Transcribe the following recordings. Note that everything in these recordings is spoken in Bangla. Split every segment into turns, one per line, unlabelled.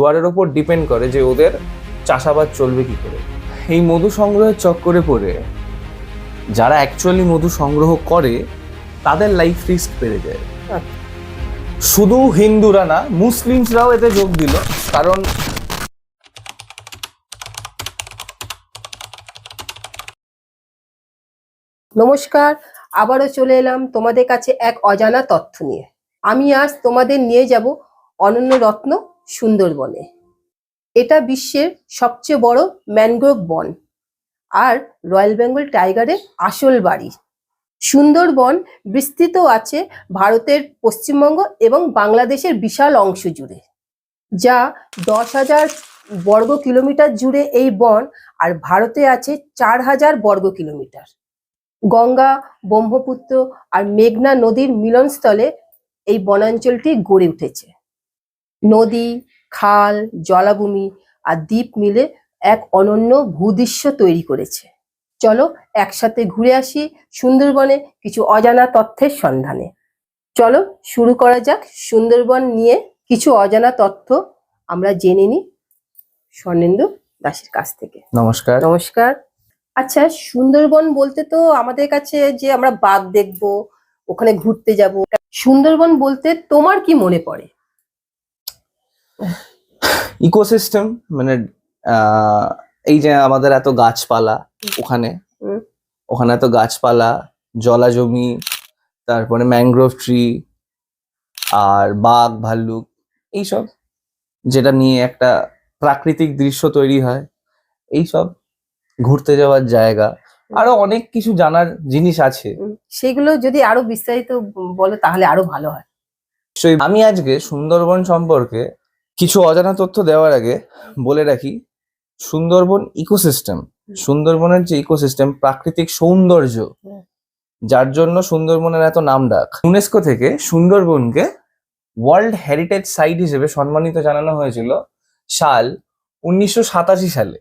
জোয়ারের ওপর ডিপেন্ড করে যে ওদের চাষাবাদ চলবে কি করে। এই মধু সংগ্রহের চক্করে পড়ে যারা অ্যাকচুয়ালি মধু সংগ্রহ করে, তাদের লাইফ রিস্ক বেড়ে যায়। শুধু হিন্দুরা না, মুসলিমসরাও এতে যোগ দিল, কারণ
নমস্কার, আবারও চলে এলাম তোমাদের কাছে এক অজানা তথ্য নিয়ে। আমি আজ তোমাদের নিয়ে যাব অনন্য রত্ন সুন্দরবনে এটা বিশ্বের সবচেয়ে বড় ম্যানগ্রোভ বন আর রয়্যাল বেঙ্গল টাইগারের আসল বাড়ি। সুন্দরবন বিস্তৃত আছে ভারতের পশ্চিমবঙ্গ এবং বাংলাদেশের বিশাল অংশ জুড়ে, যা দশ হাজার বর্গ কিলোমিটার জুড়ে এই বন আর ভারতে আছে চার হাজার বর্গ কিলোমিটার। গঙ্গা, ব্রহ্মপুত্র আর মেঘনা নদীর মিলনস্থলে এই বনাঞ্চলটি গড়ে উঠেছে। নদী খাল জলাভূমি আর দ্বীপ মিলে এক অনন্য ভূদৃশ্য তৈরি করেছে। চলো একসাথে ঘুরে আসি সুন্দরবনে কিছু অজানা তথ্যের সন্ধানে। চলো শুরু করা যাক সুন্দরবন নিয়ে কিছু অজানা তথ্য। আমরা জেনে নিই স্বর্ণেন্দু দাসের কাছ থেকে।
নমস্কার।
নমস্কার। আচ্ছা সুন্দরবন বলতে তো আমাদের কাছে যে আমরা বাঘ দেখব ওখানে ঘুরতে যাব। সুন্দরবন বলতে তোমার কি মনে পড়ে?
ইকোসিস্টেম মানে এই যে আমাদের এত গাছপালা ওখানে ওখানে এত গাছপালা জলা জমি তারপরে ম্যানগ্রোভ ট্রি আর বাঘ ভাল্লুক এইসব যেটা নিয়ে একটা প্রাকৃতিক দৃশ্য তৈরি হয় এইসব ঘুরতে যাওয়ার জায়গা। আরও অনেক কিছু জানার জিনিস আছে।
সেগুলো যদি আরও বিস্তারিত বলো তাহলে আরও ভালো হয়।
আমি আজকে সুন্দরবন সম্পর্কে কিছু অজানা তথ্য দেওয়ার আগে বলে রাখি সুন্দরবন ইকোসিস্টেম সুন্দরবনের যে ইকোসিস্টেম প্রাকৃতিক সৌন্দর্য যার জন্য সুন্দরবনের এত নাম ডাক। ইউনেস্কো থেকে সুন্দরবনকে ওয়ার্ল্ড হেরিটেজ সাইট হিসেবে সম্মানিত জানানো হয়েছিল সাল উনিশশো সাতাশি সালে।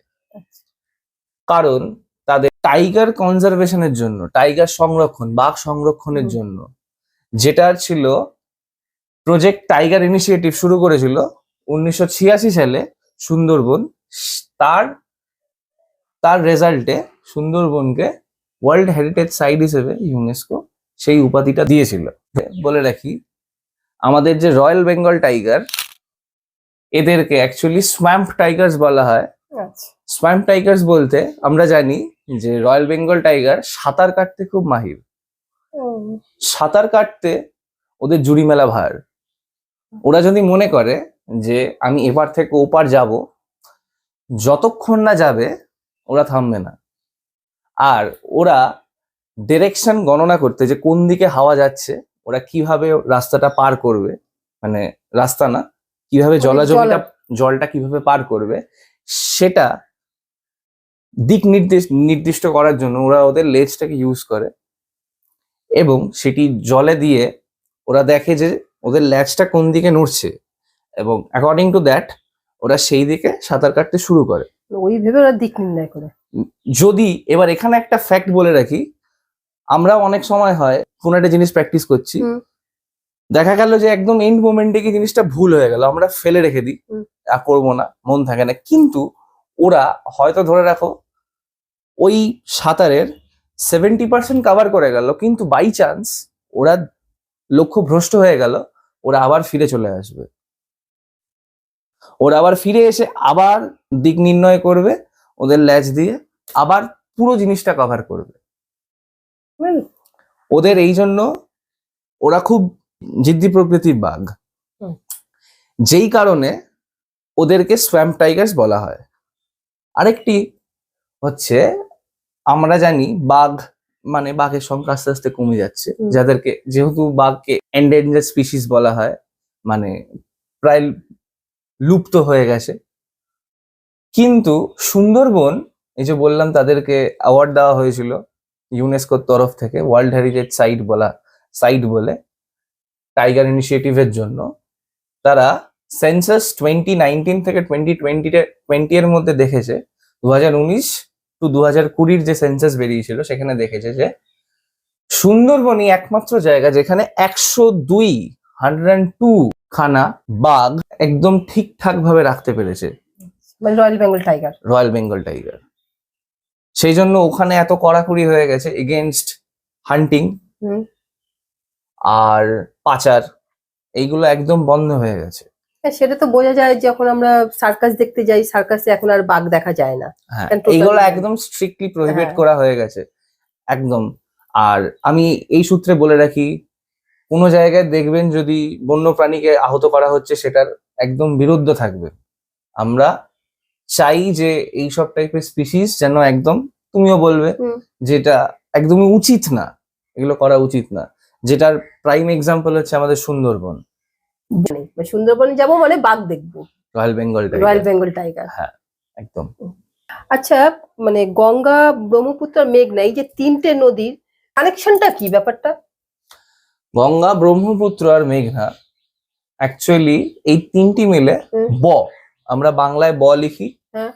কারণ তাদের টাইগার কনজারভেশনের জন্য টাইগার সংরক্ষণ বাঘ সংরক্ষণের জন্য যেটা ছিল প্রজেক্ট টাইগার ইনিশিয়েটিভ শুরু করেছিল উনিশশো ছিয়াশি সালে সুন্দরবন তার তার রেজাল্টে সুন্দরবনকে ওয়ার্ল্ড হেরিটেজ সাইট হিসেবে ইউনেস্কো সেই উপাধিটা দিয়েছিল। বলে রাখি আমাদের যে রয়্যাল বেঙ্গল টাইগার এদেরকে অ্যাকচুয়ালি স্ম্যাম্প টাইগার্স বলা হয়। স্ম্যাম্প টাইগার্স বলতে আমরা জানি যে রয়্যাল বেঙ্গল টাইগার সাঁতার কাটতে খুব মাহির। সাঁতার কাটতে ওদের জুড়ি মেলা ভার। ওরা যদি মনে করে যে আমি এপার থেকে ওপার যাব যতক্ষণ না যাবে ওরা থামবে না। আর ওরা ডিরেকশন গণনা করতে যে কোন দিকে হাওয়া যাচ্ছে ওরা কীভাবে রাস্তাটা পার করবে মানে রাস্তা না কীভাবে
মানে
জলাজমিটা জলটা কীভাবে পার করবে সেটা দিক নির্দেশ নির্দিষ্ট করার জন্য ওরা ওদের লেজটাকে ইউজ করে এবং সেটি জলে দিয়ে ওরা দেখে যে ওদের ল্যাজটা কোন দিকে নড়ছে। এবং অ্যাকর্ডিং টু দ্যাট ওরা সেই দিকে সাঁতার কাটতে শুরু করে।
ওই ভেবে ওরা দিক নির্ণয় করে।
যদি এবার এখানে একটা ফ্যাক্ট বলে রাখি আমরা অনেক সময় হয় কোনো একটা জিনিস প্র্যাকটিস করছি দেখা গেল যে একদম এন্ড মোমেন্টে কি জিনিসটা ভুল হয়ে গেল আমরা ফেলে রেখে দিই আর করব না মন থাকে না। কিন্তু ওরা হয়তো ধরে রাখো ওই সাঁতারের সেভেন্টি পার্সেন্ট কাভার করে গেল কিন্তু বাই চান্স ওরা লক্ষ্য ভ্রষ্ট হয়ে গেল ওরা আবার ফিরে চলে আসবে। ওরা আবার ফিরে এসে আবার দিক নির্ণয় করবে ওদের ল্যাচ দিয়ে আবার পুরো জিনিসটা কভার করবে। ওদের এই জন্য ওরা খুব জিদ্দি প্রকৃতির বাঘ। যেই কারণে ওদেরকে স্প্যাম্প টাইগার্স বলা হয়। আরেকটি হচ্ছে আমরা জানি বাঘ মানে বাঘের সংখ্যা আস্তে আস্তে কমে যাচ্ছে। যাদেরকে যেহেতু বাঘকে এন্ডেঞ্জার স্পিসিস বলা হয় মানে প্রায় লুপ্ত হয়ে গেছে। কিন্তু সুন্দরবন, এই যে বললাম তাদেরকে অ্যাওয়ার্ড দেওয়া হয়েছিল ইউনেস্কোর তরফ থেকে ওয়ার্ল্ড হেরিটেজ সাইট বলা সাইট বলে টাইগার ইনিশিয়েটিভের জন্য, তারা সেন্সাস টোয়েন্টি নাইনটিন থেকে টোয়েন্টি টোয়েন্টি টোয়েন্টি এর মধ্যে দেখেছে দু হাজার উনিশ টু দু হাজার কুড়ির যে সেন্সাস বেরিয়েছিল, সেখানে দেখেছে যে সুন্দরবনই একমাত্র জায়গা যেখানে একশো দুই হান্ড্রেড টু খানা বাঘ একদম ঠিকঠাক ভাবে রাখতে পেরেছে।
মানে royal Bengal tiger.
Royal Bengal tiger. সেই জন্য ওখানে এত কড়াকড়ি হয়ে গেছে এগেনস্ট হান্টিং। আর পাচার এইগুলো একদম বন্ধ হয়ে গেছে।
হ্যাঁ, সেটা তো বোঝা যায় যখন আমরা সার্কাস দেখতে যাই সার্কাসে এখন আর বাঘ দেখা যায় না।
হ্যাঁ এইগুলো একদম স্ট্রিক্টলি প্রহিবিট
হ্যাঁ।
করা হয়ে গেছে একদম। আর আমি এই সূত্রে বলে রাখি কোনো জায়গায় দেখবেন যদি বন্য প্রাণীকে আহত করা হচ্ছে সেটার একদম বিরুদ্ধ থাকবে। আমরা চাই যে এই সব টাইপের স্পিসিস যেন একদম তুমিও বলবে যেটা একদমই উচিত না এগুলো করা উচিত না। যেটার প্রাইম এক্সাম্পল হচ্ছে আমাদের সুন্দরবন।
মানে সুন্দরবনে যাব মানে বাঘ দেখব।
Royal Bengal
royal Bengal tiger হ্যাঁ
একদম।
আচ্ছা মানে গঙ্গা ব্রহ্মপুত্র মেঘনা এই যে তিনটে নদীর কানেকশনটা কি ব্যাপারটা?
গঙ্গা ব্রহ্মপুত্র আর মেঘনা অ্যাকচুয়ালি এই তিনটি মিলে ব আমরা বাংলায় ব লিখি।
হ্যাঁ।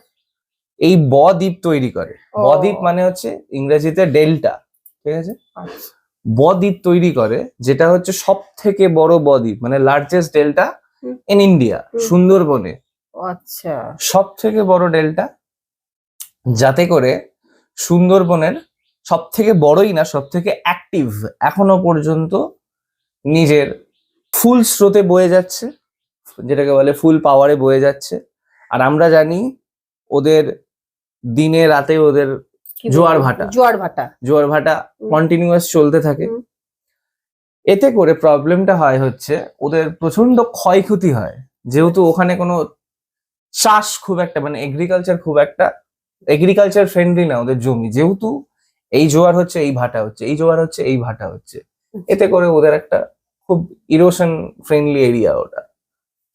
এই ব দ্বীপ তৈরি করে। ব দ্বীপ মানে হচ্ছে ইংরেজিতে ডেল্টা ঠিক আছে?
আচ্ছা।
ব দ্বীপ তৈরি করে যেটা হচ্ছে সব থেকে বড় ব দ্বীপ মানে লার্জেস্ট ডেল্টা। ইন ইন্ডিয়া সুন্দরবনে।
আচ্ছা।
সব থেকে বড় ডেল্টা যাতে করে সুন্দরবনের সব থেকে বড়ই না সব থেকে অ্যাক্টিভ এখনও পর্যন্ত নিজের ফুল স্রোতে বয়ে যাচ্ছে যেটাকে বলে ফুল পাওয়ারে বয়ে যাচ্ছে। আর আমরা জানি ওদের দিনে রাতে ওদের জোয়ার ভাটা।
জোয়ার ভাটা।
জোয়ার ভাটা কন্টিনিউয়াস চলতে থাকে। এতে করে প্রবলেমটা হয় হচ্ছে ওদের প্রচণ্ড ক্ষয়ক্ষতি হয়। যেহেতু ওখানে কোনো চাষ খুব একটা মানে এগ্রিকালচার খুব একটা এগ্রিকালচার ফ্রেন্ডলি না ওদের জমি। যেহেতু এই জোয়ার হচ্ছে এই ভাটা হচ্ছে এই জোয়ার হচ্ছে এই ভাটা হচ্ছে। এতে করে ওদের একটা খুব ইরোশন ফ্রেন্ডলি এরিয়া ওটা।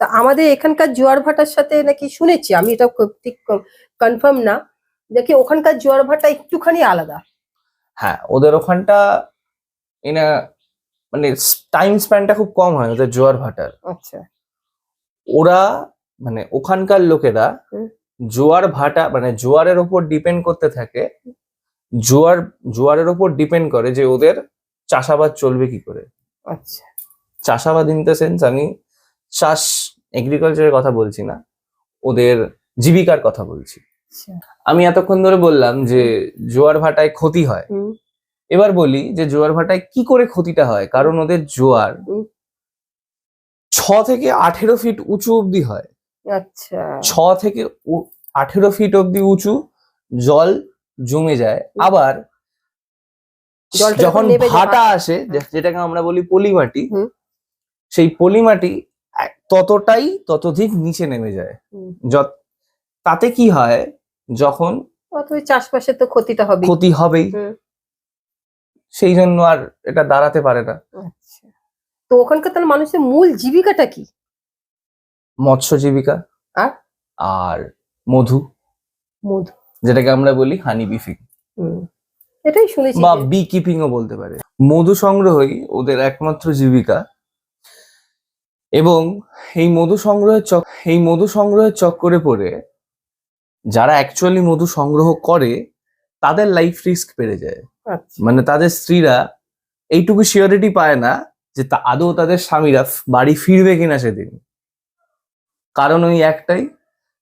তা আমাদের এখানকার জোয়ার ভাটার সাথে নাকি শুনেছি আমি এটা ঠিক কনফার্ম না দেখি ওখানকার জোয়ার ভাটা একটুখানি আলাদা।
হ্যাঁ ওদের ওখানটা এনা মানে টাইম স্প্যানটা খুব কম হয় ওদের জোয়ার ভাটার
আচ্ছা।
ওরা মানে ওখানকার লোকেরা জোয়ার ভাটা মানে জোয়ারের ওপর ডিপেন্ড করতে থাকে জোয়ার জোয়ারের ওপর ডিপেন্ড করে যে ওদের চাষাবাদ চলবে কি করে?
আচ্ছা।
চাষাবাদ ইন দ্য সেন্স আমি চাষ এগ্রিকালচারের কথা বলছি না ওদের জীবিকার কথা বলছি।
আচ্ছা।
আমি এতক্ষণ ধরে বললাম যে জোয়ার ভাটায় ক্ষতি হয়। এবার বলি যে জোয়ার ভাটায় কি করে ক্ষতিটা হয়? কারণ ওদের জোয়ার ছ থেকে আঠেরো ফিট উঁচু অব্দি হয়।
আচ্ছা।
ছ থেকে আঠেরো ফিট অব্দি উঁচু জল জমে যায়। আবার যখন ভাটা আসে যেটাকে আমরা বলি পলিমাটি। সেই পলিমাটি ততটাই ততধিক নিচে নেমে যায়। তাতে কি হয় যখন
চাষবাসের তো ক্ষতিটা হবে
ক্ষতি হবেই। সেই জন্য আর এটা দাঁড়াতে পারে না।
আচ্ছা। তো ওখানকার তাহলে মানুষের মূল জীবিকাটা কি?
মৎস্য জীবিকা
আর?
আর মধু
মধু।
যেটাকে আমরা বলি হানি বিফিং
হুম। এটাই শুনেছি
বা বি কিপিং ও বলতে পারে। মধু সংগ্রহই ওদের একমাত্র জীবিকা। এবং এই মধু সংগ্রহের চক এই মধু সংগ্রহের চক্করে পড়ে যারা অ্যাকচুয়ালি মধু সংগ্রহ করে তাদের লাইফ রিস্ক বেড়ে যায়।
আচ্ছা।
মানে তাদের স্ত্রীরা এইটুকু সিওরিটি পায় না যে তা আদৌ তাদের স্বামীরা বাড়ি ফিরবে কিনা সেদিন। কারণ ওই একটাই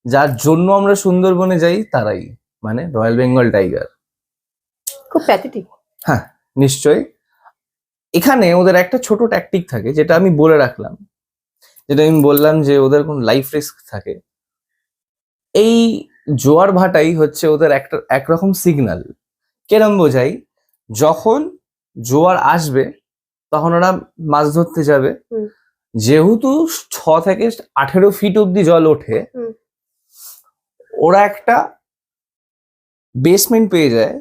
যার জন্য আমরা সুন্দরবনে যাই তারাই। মানে রয়্যাল বেঙ্গল টাইগার
খুব প্যাথেটিক
হ্যাঁ নিশ্চয়ই। এখানে ওদের একটা ছোট ট্যাকটিক থাকে যেটা আমি বলে রাখলাম। যেটা আমি বললাম যে ওদের কোন লাইফ রিস্ক থাকে। এই জোয়ার ভাটাই হচ্ছে ওদের একটা একরকম সিগন্যাল কেরম বোঝাই? যখন জোয়ার আসবে তখন ওরা মাছ ধরতে যাবে। যেহেতু ছ থেকে আঠেরো ফিট অব্দি জল ওঠে ওরা একটা বেসমেন্ট পেয়ে যায়।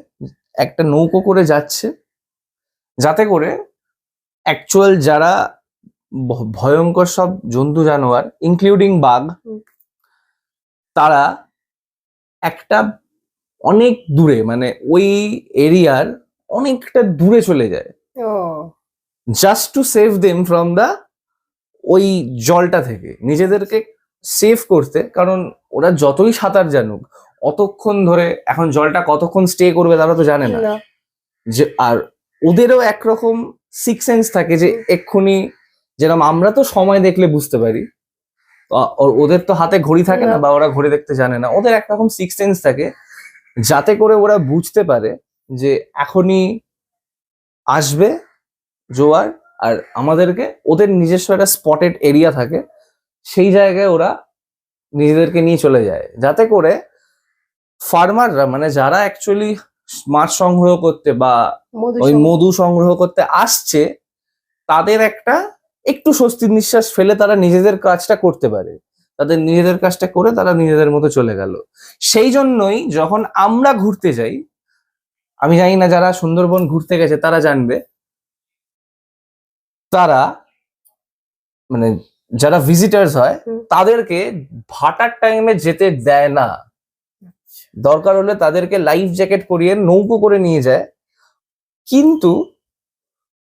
একটা নৌকো করে যাচ্ছে। যাতে করে অ্যাকচুয়াল যারা ভয়ঙ্কর সব জন্তু জানোয়ার ইনক্লুডিং বাঘ তারা একটা অনেক দূরে মানে ওই এরিয়ার অনেকটা দূরে চলে যায়। Just to save them from the ওই জলটা থেকে। নিজেদেরকে সেভ করতে কারণ ওরা যতই সাঁতার জানুক অতক্ষণ ধরে এখন জলটা কতক্ষণ স্টে করবে তারা তো জানে না। যে আর ওদেরও একরকম সিক্স সেন্স থাকে যে এক্ষুনি যেরকম আমরা তো সময় দেখলে বুঝতে পারি। ওদের তো হাতে ঘড়ি থাকে না
না।
বা ওরা ঘড়ি দেখতে জানে না। ওদের একরকম সিক্স সেন্স থাকে। যাতে করে ওরা বুঝতে পারে যে এখনই আসবে জোয়ার আর আমাদেরকে ওদের নিজস্ব একটা স্পটেড এরিয়া থাকে। সেই জায়গায় ওরা নিজেদেরকে নিয়ে চলে যায়। যাতে করে ফার্মাররা মানে যারা অ্যাকচুয়ালি মাছ সংগ্রহ করতে বা ওই মধু সংগ্রহ করতে আসছে তাদের একটা একটু স্বস্তির নিঃশ্বাস ফেলে তারা নিজেদের কাজটা করতে পারে। তাদের নিজেদের কাজটা করে তারা নিজেদের মতো চলে গেল। সেই জন্যই যখন আমরা ঘুরতে যাই আমি জানি না যারা সুন্দরবন ঘুরতে গেছে তারা জানবে। তারা মানে যারা ভিজিটার্স হয় তাদেরকে ভাটার টাইমে যেতে দেয় না। দরকার হলে তাদেরকে লাইফ জ্যাকেট পরিয়ে নৌকো করে নিয়ে যায়। কিন্তু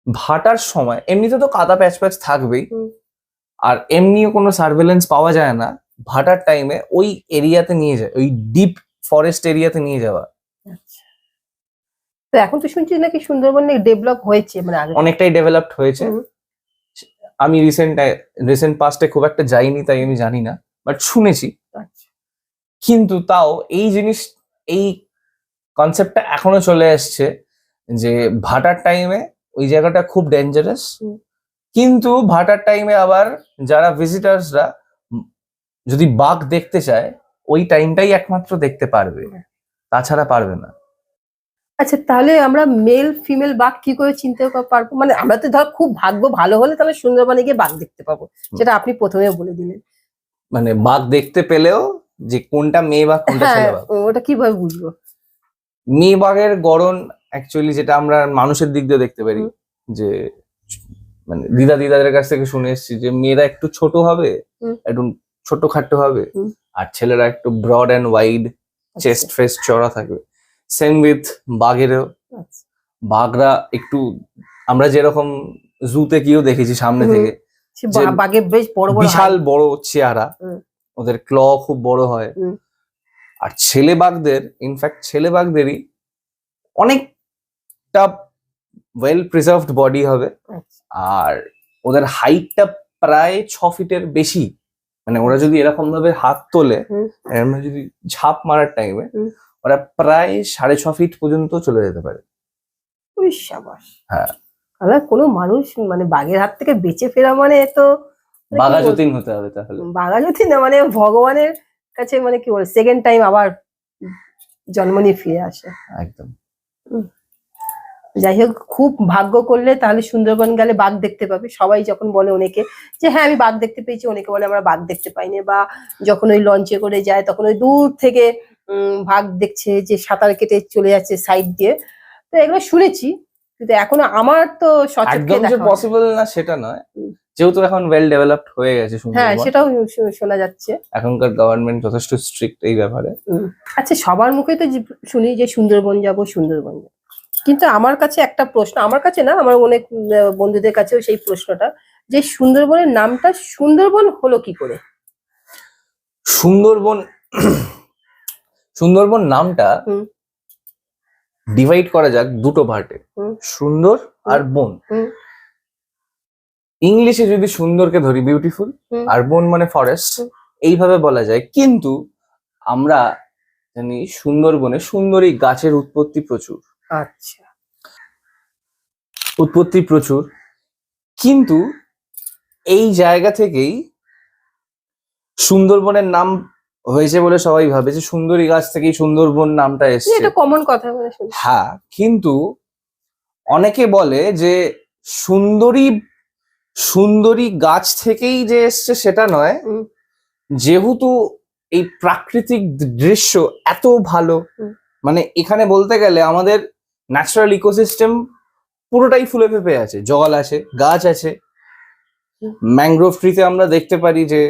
ভাটার সময় এমনিতে তো কাদা প্যাচ প্যাচ থাকবেই। আর এমনিও কোনো সার্ভেলেন্স পাওয়া যায় না। ভাটার টাইমে ওই এরিয়াতে নিয়ে যায় ওই ডিপ ফরেস্ট এরিয়াতে নিয়ে যাওয়া।
আচ্ছা। তো এখন তো শুনছি নাকি সুন্দরবন ডেভেলপ হয়েছে মানে
অনেকটাই ডেভেলপড হয়েছে। আমি রিসেন্ট রিসেন্ট পাস্টে খুব একটা যাইনি তাই আমি জানি না। বাট শুনেছি।
আচ্ছা।
কিন্তু তাও এই জিনিস এই কনসেপ্টটা এখনও চলে আসছে যে ভাটার টাইমে ওই জায়গাটা খুব ডেঞ্জারাস কিন্তু ভাটার টাইমে আবার যারা ভিজিটার্সরা যদি বাঘ দেখতে চায় ওই টাইমটাই একমাত্র দেখতে পারবে। তাছাড়া পারবে না।
আচ্ছা তাহলে আমরা মেল ফিমেল বাঘ কি করে চিনতে পারব? মানে আমরা তো ধর খুব ভাগ্য ভালো হলে তাহলে সুন্দরবনে গিয়ে বাঘ দেখতে পাবো সেটা আপনি প্রথমে বলে দিলেন।
মানে বাঘ দেখতে পেলেও যে কোনটা মেয়ে বাঘ কোনটা
হ্যাঁ
ছেলে বাঘ।
ওটা কীভাবে বুঝব?
মেয়ে বাঘের গড়ন অ্যাকচুয়ালি যেটা আমরা মানুষের দিক দিয়ে দেখতে পারি যে মানে দিদা দিদাদের কাছ থেকে শুনে এসেছি যে মেয়েরা একটু ছোট হবে। একটু ছোট খাটো হবে আর ছেলেরা একটু ব্রড অ্যান্ড ওয়াইড চেস্ট ফেস্ট চড়া থাকবে। সেম উইথ বাঘেরও।
আচ্ছা।
বাঘরা একটু আমরা যেরকম জুতে গিয়েও দেখেছি সামনে থেকে
বাঘের বেশ বড় বড়
বিশাল বড় চেহারা। ওদের ক্ল খুব বড় হয়। আর ছেলে বাঘদের ইনফ্যাক্ট ছেলে বাঘদেরই অনেকটা ওয়েল প্রিজার্ভড বডি হবে।
আচ্ছা।
আর ওদের হাইটটা প্রায় ছ ফিটের বেশি। মানে ওরা যদি এরকম ভাবে হাত তোলে ভাবে যদি ঝাঁপ মারার টাইমে ওরা প্রায় সাড়ে ছ ফিট পর্যন্ত চলে যেতে পারে। হ্যাঁ।
কোনো মানুষ মানে বাঘের হাত থেকে বেঁচে ফেরা মানে তো
বাঘা যতীন হতে হবে তাহলে।
বাঘা যদি না মানে ভগবানের কাছে মানে কি বলে সেকেন্ড টাইম আবার জন্ম নিয়ে ফিরে আসে।
একদম।
যাই হোক খুব ভাগ্য করলে তাহলে সুন্দরবন গেলে বাঘ দেখতে পাবে। সবাই যখন বলে অনেকে যে হ্যাঁ আমি বাঘ দেখতে পেয়েছি অনেকে বলে আমরা বাঘ দেখতে পাইনি। বা যখন ওই লঞ্চে করে যায় তখন ওই দূর থেকে উম, বাঘ দেখছে যে সাঁতার কেটে চলে যাচ্ছে সাইড দিয়ে। তো এগুলো শুনেছি কিন্তু এখনও আমার তো হয়নি।
পসিবল না সেটা নয়। যেহেতু এখন ওয়েল ডেভেলপড হয়ে গেছে
হ্যাঁ সেটাও শোনা যাচ্ছে।
এখনকার গভর্নমেন্ট যথেষ্ট স্ট্রিক্ট এই ব্যাপারে।
আচ্ছা সবার মুখে তো শুনি যে সুন্দরবন যাব সুন্দরবন যাব। কিন্তু আমার কাছে একটা প্রশ্ন আমার কাছে না আমার অনেক বন্ধুদের কাছেও সেই প্রশ্নটা যে সুন্দরবনের নামটা সুন্দরবন হলো কি করে?
সুন্দরবন সুন্দরবন নামটা। ডিভাইড করা যাক দুটো
ভার্টে।
সুন্দর আর বন।
হুম।
ইংলিশে যদি সুন্দরকে ধরি বিউটিফুল আর বন মানে ফরেস্ট এইভাবে বলা যায়। কিন্তু আমরা জানি সুন্দরবনে সুন্দরী গাছের উৎপত্তি প্রচুর।
আচ্ছা।
উৎপত্তি প্রচুর। কিন্তু এই জায়গা থেকেই সুন্দরবনের নাম হয়েছে বলে সবাই ভাবে যে সুন্দরী গাছ থেকেই সুন্দরবন নামটা এসছে।
এটা কমন কথা শুনি
হ্যাঁ কিন্তু অনেকে বলে যে সুন্দরী সুন্দরী গাছ থেকেই যে এসছে সেটা নয়। যেহেতু এই প্রাকৃতিক দৃশ্য এত ভালো মানে এখানে বলতে গেলে আমাদের ন্যাচারাল ইকোসিস্টেম পুরোটাই ফুলে ফেপে আছে। জল আছে গাছ আছে। ম্যাংগ্রোভ ট্রিতে আমরা দেখতে পারি যে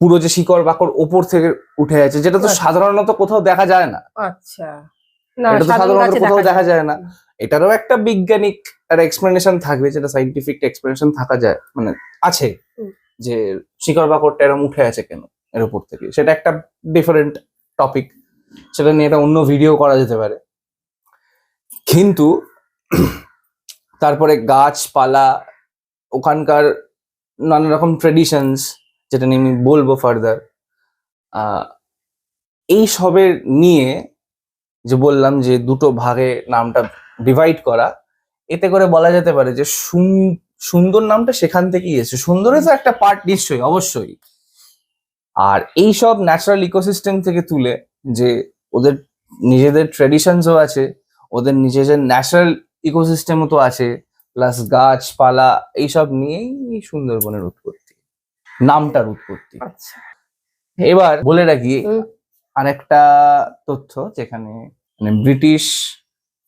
পুরো যে শিকড় বাকড় ওপর থেকে উঠে আছে যেটা তো
আচ্ছা।
সাধারণত কোথাও দেখা যায় না।
আচ্ছা।
এটা তো সাধারণত কোথাও
দেখা যায়
না। এটারও একটা বৈজ্ঞানিক একটা এক্সপ্লেনেশন থাকবে যেটা সাইন্টিফিক এক্সপ্লেনেশন থাকা যায় মানে আছে যে শিকড় বাকড়টা এরকম উঠে আছে কেন এর উপর থেকে? সেটা একটা ডিফারেন্ট টপিক সেটা নিয়ে একটা অন্য ভিডিও করা যেতে পারে। কিন্তু তারপরে গাছপালা ওখানকার নানা রকম ট্রেডিশনস যেটা নিয়ে আমি বলব ফার্দার এই সবের নিয়ে যে বললাম যে দুটো ভাগে নামটা ডিভাইড করা এতে করে বলা যেতে পারে যে সুন- সুন্দর নামটা সেখান থেকেই এসেছে। সুন্দরের তো একটা পার্ট নিশ্চয়ই অবশ্যই। আর এই সব ন্যাচারাল ইকোসিস্টেম থেকে তুলে যে ওদের নিজেদের ট্রেডিশনসও আছে ওদের নিজেদের ন্যাচারাল ইকোসিস্টেমও তো আছে প্লাস গাছপালা এইসব নিয়েই সুন্দরবনের উৎপত্তি নামটার উৎপত্তি।
আচ্ছা।
এবার বলে রাখি আরেকটা তথ্য যেখানে মানে ব্রিটিশ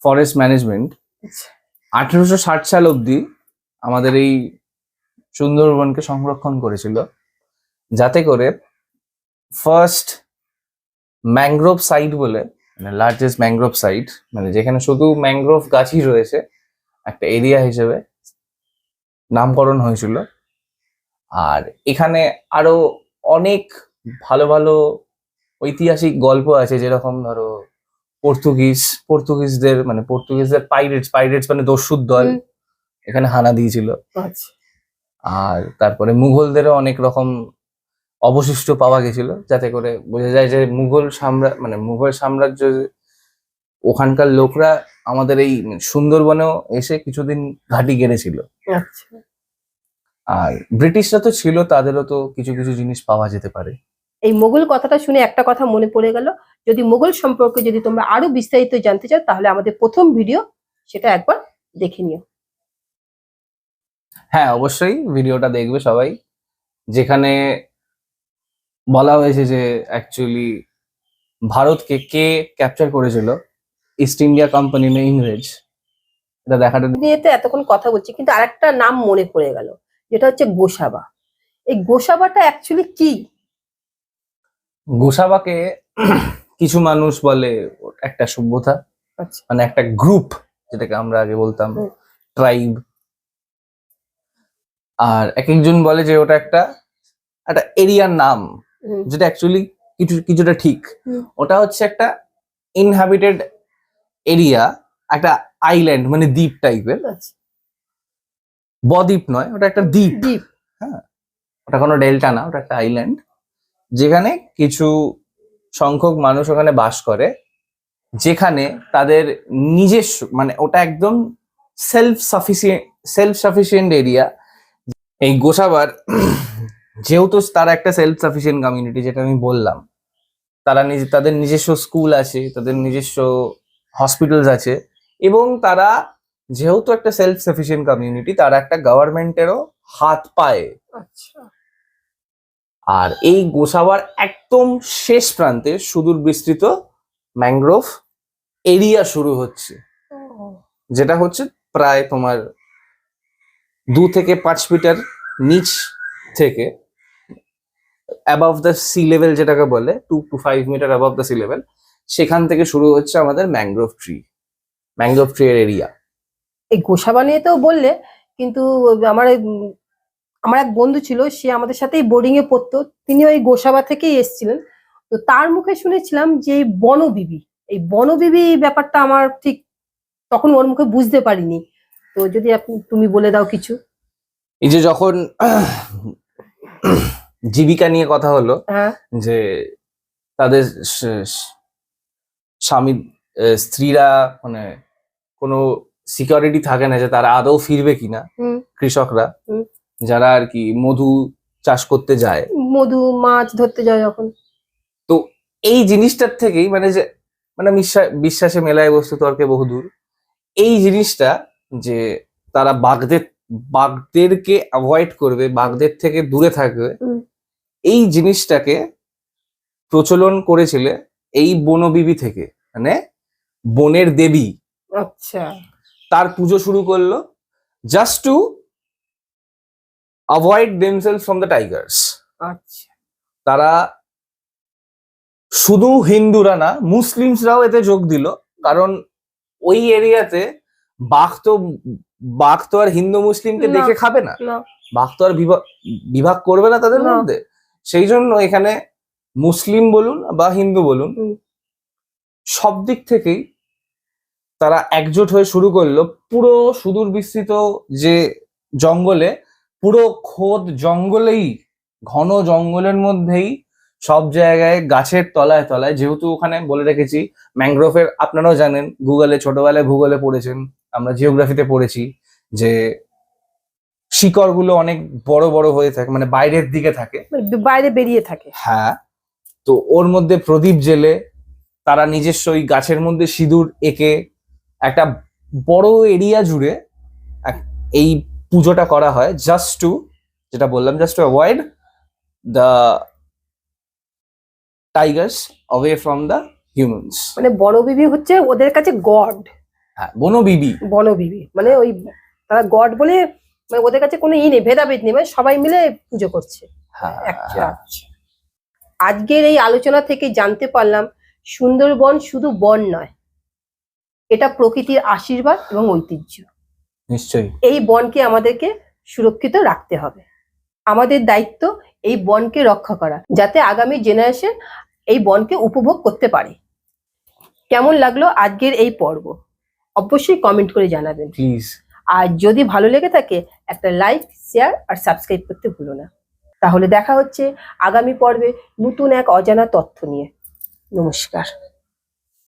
ফরেস্ট ম্যানেজমেন্ট
আচ্ছা।
আঠেরোশো ষাট সাল অবধি আমাদের এই সুন্দরবনকে সংরক্ষণ করেছিল যাতে করে ফার্স্ট ম্যাংগ্রোভ সাইট বলে মানে লার্জেস্ট ম্যাংগ্রোভ সাইট মানে যেখানে শুধু ম্যাংগ্রোভ গাছই রয়েছে একটা এরিয়া হিসেবে নামকরণ হয়েছিল আর এখানে আরও অনেক ভালো ভালো ঐতিহাসিক গল্প আছে যেরকম ধরো পর্তুগিজ পর্তুগিজদের মানে পর্তুগিজদের পাইরেটস পাইরেটস মানে দস্যুর দল। এখানে হানা দিয়েছিল। আর তারপরে মুঘলদেরও অনেক রকম অবশিষ্ট পাওয়া গেছিল যাতে করে বোঝা যায় যে মুঘল সাম্রাজ্য মানে মুঘল সাম্রাজ্য ওখানকার লোকরা আমাদের এই সুন্দরবনেও এসে কিছুদিন ঘাঁটি গেড়েছিল।
আচ্ছা।
আর ব্রিটিশরা তো ছিল তাদেরও তো কিছু কিছু জিনিস পাওয়া যেতে পারে।
এই মোগল কথাটা শুনে একটা কথা মনে পড়ে গেল। যদি মোগল সম্পর্কে যদি তোমরা আরও বিস্তারিত জানতে চাও তাহলে আমাদের প্রথম ভিডিও সেটা একবার দেখে নিও।
হ্যাঁ অবশ্যই ভিডিওটা দেখবে সবাই। যেখানে বলা হয়েছে যে অ্যাকচুয়ালি ভারতকে কে ক্যাপচার করেছিল? ইস্ট ইন্ডিয়া কোম্পানি না ইংরেজ। এটা দেখাটা
নিয়ে তো এতক্ষণ কথা বলছি কিন্তু আরেকটা নাম মনে পড়ে গেল যেটা হচ্ছে গোসাবা। এই গোসাবাটা অ্যাকচুয়ালি কি?
গোসাবাকে কিছু মানুষ বলে একটা সভ্যতা
আচ্ছা।
মানে একটা গ্রুপ যেটাকে আমরা আগে বলতাম ট্রাইব আর এক একজন বলে যে ওটা একটা একটা এরিয়ার নাম যেটা অ্যাকচুয়ালি কিছু কিছুটা ঠিক। ওটা হচ্ছে একটা ইনহাবিটেড এরিয়া একটা আইল্যান্ড মানে দ্বীপ টাইপের
আচ্ছা।
বদ্বীপ নয় ওটা একটা দ্বীপ।
দ্বীপ।
ওটা কোনো ডেল্টা না ওটা একটা আইল্যান্ড যেখানে কিছু সংখ্যক মানুষ ওখানে বাস করে, যেখানে তাদের নিজস্ব মানে ওটা একদম self sufficient self sufficient area এই গোসাবার যেহেতু তারা একটা সেলফ সাফিসিয়েন্ট কমিউনিটি যেটা আমি বললাম, তারা নিজে, তাদের নিজস্ব স্কুল আছে, তাদের নিজস্ব হসপিটালস আছে, এবং তারা যেহেতু একটা সেলফ সাফিসিয়েন্ট কমিউনিটি তারা একটা গভর্নমেন্টেরও হাত পায়
আচ্ছা।
আর এই গোসাবার একদম শেষ প্রান্তে সুদূর বিস্তৃত ম্যাংগ্রোভ এরিয়া শুরু হচ্ছে। যেটা হচ্ছে প্রায় তোমার দু থেকে পাঁচ মিটার নিচ থেকে অ্যাবাভ দ্য সি লেভেল যেটাকে বলে two two five metre above the sea level সেখান থেকে শুরু হচ্ছে আমাদের ম্যাংগ্রোভ ট্রি ম্যাংগ্রোভ ট্রি এর এরিয়া
এই গোসাবা নিয়ে তো বললে, কিন্তু আমার আমার এক বন্ধু ছিল সে আমাদের সাথেই বোর্ডিং এ পড়তো। তিনি ওই গোসাবা থেকেই এসেছিলেন। তো তার মুখে শুনেছিলাম যে বনবিবি এই বনবিবি ব্যাপারটা আমার ঠিক তখন ওর মুখে বুঝতে পারিনি। তো যদি তুমি বলে দাও কিছু।
এই যে যখন জীবিকা নিয়ে কথা হলো
হ্যাঁ।
যে তাদের স্বামী স্ত্রীরা মানে কোনো সিকিউরিটি থাকে না যে তারা আদৌ ফিরবে কিনা। কৃষকরা। যারা আর কি মধু চাষ করতে যায়।
মধু মাছ ধরতে যায় যখন।
তো এই জিনিসটার থেকেই মানে যে মানে বিশ্বাসে মেলায় বস্তু তর্কে বহুদূর। এই জিনিসটা যে তারা বাঘদের বাঘদেরকে অ্যাভয়েড করবে বাঘদের থেকে দূরে থাকবে এই জিনিসটাকে প্রচলন করেছিল এই বনবিবি থেকে। মানে বনের দেবী।
আচ্ছা।
তার পুজো শুরু করল just to avoid themselves from the tigers
আচ্ছা।
তারা শুধু হিন্দুরা না মুসলিমসরাও এতে যোগ দিল। কারণ ওই এরিয়াতে বাঘ তো বাঘ তো আর হিন্দু মুসলিমকে দেখে খাবে না। বাঘ তো আর বিভাগ করবে না তাদের মধ্যে। সেই জন্য এখানে মুসলিম বলুন বা হিন্দু বলুন সব দিক থেকেই তারা একজোট হয়ে শুরু করল। পুরো সুদূর বিস্তৃত যে জঙ্গলে পুরো খোদ জঙ্গলেই ঘন জঙ্গলের মধ্যেই সব জায়গায় গাছের তলায় তলায় যেহেতু ওখানে বলে রেখেছি ম্যাংগ্রোভের আপনারাও জানেন গুগলে ছোটবেলায় ভূগোলে পড়েছেন আমরা জিওগ্রাফিতে পড়েছি যে শিকড়গুলো অনেক বড় বড় হয়ে থাকে মানে বাইরের দিকে থাকে।
মানে বাইরে বেরিয়ে থাকে।
হ্যাঁ তো ওর মধ্যে প্রদীপ জেলে তারা নিজস্ব ওই গাছের মধ্যে সিঁদুর এঁকে একটা বড় এরিয়া জুড়ে এই পুজোটা করা হয় জাস্ট টু যেটা বললাম just to avoid the tigers away from the humans
মানে বনবিবি হচ্ছে ওদের কাছে গড
হ্যাঁ বনবিবি।
বনবিবি মানে ওই তারা গড বলে মানে ওদের কাছে কোনো ই নেই ভেদাভেদ নেই মানে সবাই মিলে পুজো করছে।
হ্যাঁ
আচ্ছা আচ্ছা। আজকের এই আলোচনা থেকে জানতে পারলাম সুন্দরবন শুধু বন নয় এটা প্রকৃতির আশীর্বাদ এবং ঐতিহ্য।
নিশ্চয়ই।
এই বনকে আমাদেরকে সুরক্ষিত রাখতে হবে। আমাদের দায়িত্ব এই বনকে রক্ষা করা যাতে আগামী জেনারেশন এই বনকে উপভোগ করতে পারে। কেমন লাগল আজকের এই পর্ব? অবশ্যই কমেন্ট করে জানাবেন।
প্লিজ
আর যদি ভালো লেগে থাকে একটা লাইক শেয়ার আর সাবস্ক্রাইব করতে ভুলো না। তাহলে দেখা হচ্ছে আগামী পর্বে নতুন এক অজানা তথ্য নিয়ে। নমস্কার।